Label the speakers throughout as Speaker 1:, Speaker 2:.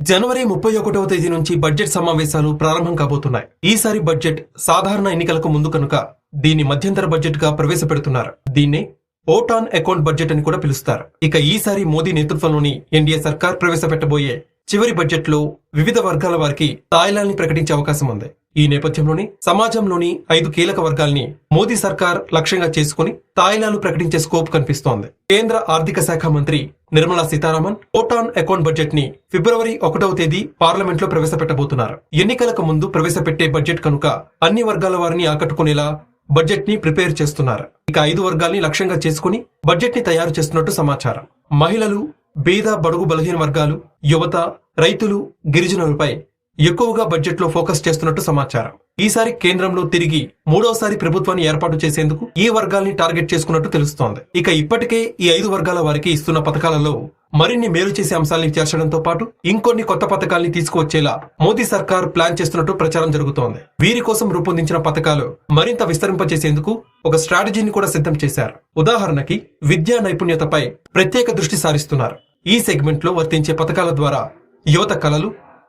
Speaker 1: జనవరి ముప్పై ఒకటవ తేదీ నుంచి బడ్జెట్ సమావేశాలు ప్రారంభం కాబోతున్నాయి. ఈసారి బడ్జెట్ సాధారణ ఎన్నికలకు ముందు కనుక దీన్ని మధ్యంతర బడ్జెట్గా ప్రవేశపెడుతున్నారు. దీన్ని ఓట్ ఆన్ అకౌంట్ బడ్జెట్ అని కూడా పిలుస్తారు. ఇక ఈసారి మోదీ నేతృత్వంలోని ఎన్డీఏ సర్కార్ ప్రవేశపెట్టబోయే చివరి బడ్జెట్లో వివిధ వర్గాల వారికి తాయిలాల్ని ప్రకటించే అవకాశం ఉంది. ఈ నేపథ్యంలోనే సమాజంలోని ఐదు కీలక వర్గాల్ని మోదీ సర్కార్ లక్ష్యంగా చేసుకుని తాయిలాలు ప్రకటించే స్కోప్ కనిపిస్తోంది. కేంద్ర ఆర్థిక శాఖ మంత్రి నిర్మలా సీతారామన్ ఓటాన్ అకౌంట్ బడ్జెట్ని ఫిబ్రవరి ఒకటవ తేదీ పార్లమెంట్లో ప్రవేశపెట్టబోతున్నారు. ఎన్నికలకు ముందు ప్రవేశపెట్టే బడ్జెట్ కనుక అన్ని వర్గాల వారిని ఆకట్టుకునేలా బడ్జెట్ని ప్రిపేర్ చేస్తున్నారు. ఇక ఐదు వర్గాల్ని లక్ష్యంగా చేసుకుని బడ్జెట్ని తయారు చేస్తున్నట్టు సమాచారం. మహిళలు బీద బడుగు బలహీన వర్గాలు యువత రైతులు గిరిజనులపై ఎక్కువగా బడ్జెట్లో ఫోకస్ చేస్తున్నట్టు సమాచారం. ఈసారి కేంద్రంలో తిరిగి మూడోసారి ప్రభుత్వాన్ని ఏర్పాటు చేసేందుకు ఈ వర్గాల్ని టార్గెట్ చేసుకున్నట్టు తెలుస్తోంది. ఇక ఇప్పటికే ఈ ఐదు వర్గాల వారికి ఇస్తున్న పథకాలలో మరిన్ని మేలు చేసే అంశాల్ని చేర్చడంతో పాటు ఇంకొన్ని కొత్త పథకాల్ని తీసుకువచ్చేలా మోదీ సర్కార్ ప్లాన్ చేస్తున్నట్టు ప్రచారం జరుగుతోంది. వీరి కోసం రూపొందించిన పథకాలు మరింత విస్తరింపచేసేందుకు ఒక స్ట్రాటజీని కూడా సిద్ధం చేశారు. ఉదాహరణకి విద్యా నైపుణ్యతపై ప్రత్యేక దృష్టి సారిస్తున్నారు. ఈ సెగ్మెంట్లో వర్తించే పథకాల ద్వారా యువత కళలు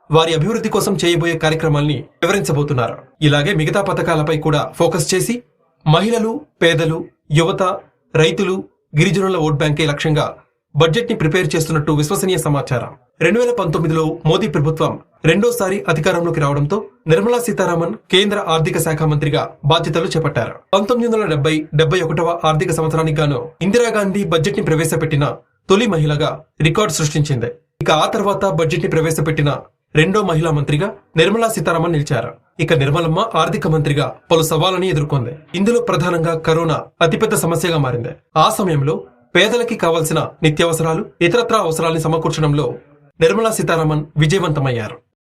Speaker 1: వారి అభివృద్ధి కోసం చేయబోయే కార్యక్రమాల్ని వివరించబోతున్నారు. ఇలాగే మిగతా పథకాలపై కూడా ఫోకస్ చేసి మహిళలు పేదలు యువత రైతులు గిరిజనుల ఓట్ బ్యాంకే లక్ష్యంగా బడ్జెట్ని ప్రిపేర్ చేస్తున్నట్టు విశ్వసనీయ సమాచారం. రెండు వేల పంతొమ్మిదిలో మోదీ ప్రభుత్వం రెండోసారి అధికారంలోకి రావడంతో నిర్మలా సీతారామన్ కేంద్ర ఆర్థిక శాఖ మంత్రిగా బాధ్యతలు చేపట్టారు. పంతొమ్మిది వందల డెబ్బై డెబ్బై ఒకటవ ఆర్థిక సంవత్సరానికి గాను ఇందిరాగాంధీ బడ్జెట్ని ప్రవేశపెట్టిన తొలి మహిళగా రికార్డు సృష్టించింది. ఇక ఆ తర్వాత బడ్జెట్ని ప్రవేశపెట్టిన రెండో మహిళా మంత్రిగా నిర్మలా సీతారామన్ నిలిచారు. ఇక నిర్మలమ్మ ఆర్థిక మంత్రిగా పలు సవాళ్ళని ఎదుర్కొంది. ఇందులో ప్రధానంగా కరోనా అతిపెద్ద సమస్యగా మారింది. ఆ సమయంలో పేదలకి కావలసిన నిత్యావసరాలు ఇతరత్రా అవసరాల్ని సమకూర్చడంలో నిర్మలా సీతారామన్ విజయవంతమయ్యారు.